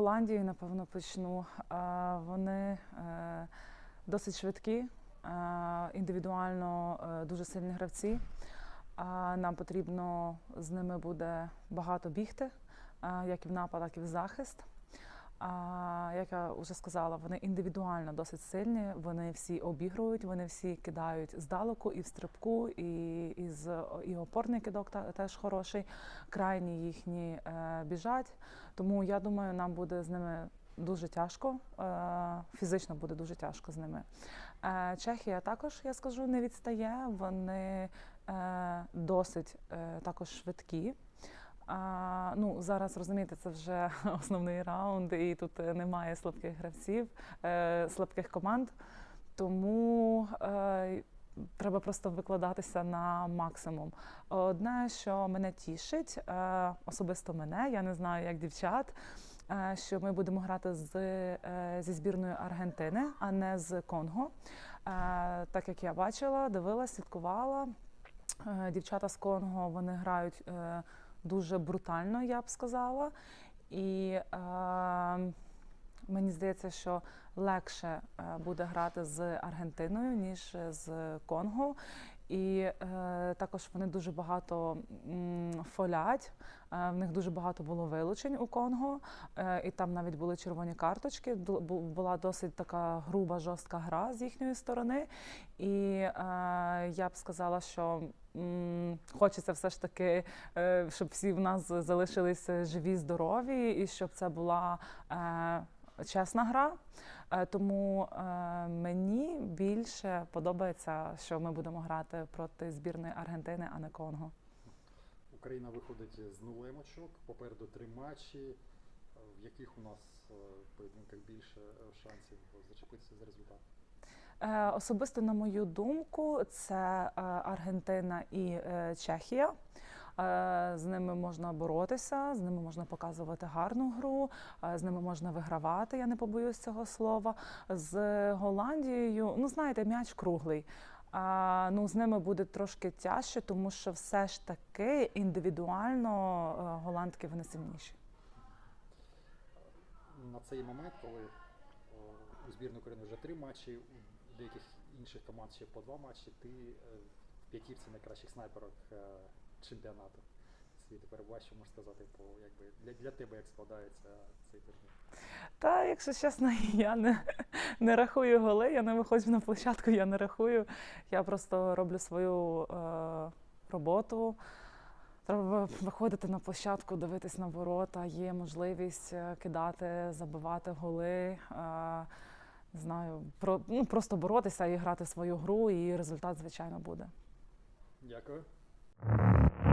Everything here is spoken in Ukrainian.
Голландії, напевно, почну. Е, Вони е, досить швидкі, е, індивідуально дуже сильні гравці. Нам потрібно з ними буде багато бігти, як і в напад, так і в захист. А, як я вже сказала, вони індивідуально досить сильні. Вони всі обігрують, вони всі кидають здалеку і в стрибку, і, і, з, і опорний кидок та- теж хороший. Крайні їхні е, біжать. Тому я думаю, нам буде з ними дуже тяжко. Е, фізично буде дуже тяжко з ними. Е, Чехія також, я скажу, не відстає. Вони досить також швидкі. Ну, зараз розумієте, це вже основний раунд, і тут е, немає слабких гравців, е, слабких команд. Тому е, треба просто викладатися на максимум. Одне, що мене тішить, е, особисто мене, я не знаю, як дівчат. е, Що ми будемо грати з, зі збірною Аргентини, а не з Конго. Так як я бачила, дивилась, слідкувала. Дівчата з Конго вони грають дуже брутально, я б сказала. І е, мені здається, що легше е, буде грати з Аргентиною, ніж з Конго. І е, також вони дуже багато м, фолять. Е, в них дуже багато було вилучень у Конго, е, і там навіть були червоні карточки. Була досить така груба, жорстка гра з їхньої сторони. І е, я б сказала, що м, хочеться все ж таки, е, щоб всі в нас залишилися живі, здорові, і щоб це була е, чесна гра. Е, Тому е, мені більше подобається, що ми будемо грати проти збірної Аргентини, а не Конго. Україна виходить з нулем очок, попереду три матчі, е, в яких у нас в поєдинках більше шансів зачепитися за результат. Особисто, на мою думку, це Аргентина і Чехія. Е, З ними можна боротися, з ними можна показувати гарну гру, е, з ними можна вигравати. Я не побоюсь цього слова. З Голландією, ну знаєте, м'яч круглий. А, ну, з ними буде трошки тяжче, тому що все ж таки індивідуально е, голландки вони сильніші. На цей момент, коли у збірної України вже три матчі, у деяких інших команд ще по два матчі, ти в п'ятірці найкращих снайперок чемпіонату світу перебуваєш, що можеш сказати по якби для, для тебе, як складається цей турнір. Та, якщо чесно, я не, не рахую голи, я не виходжу на площадку, я не рахую. Я просто роблю свою е, роботу. Треба виходити на площадку, дивитись на ворота, є можливість е, кидати, забивати голи. Е, не знаю, про, ну, просто боротися і грати свою гру, і результат, звичайно, буде. Дякую. Thank you.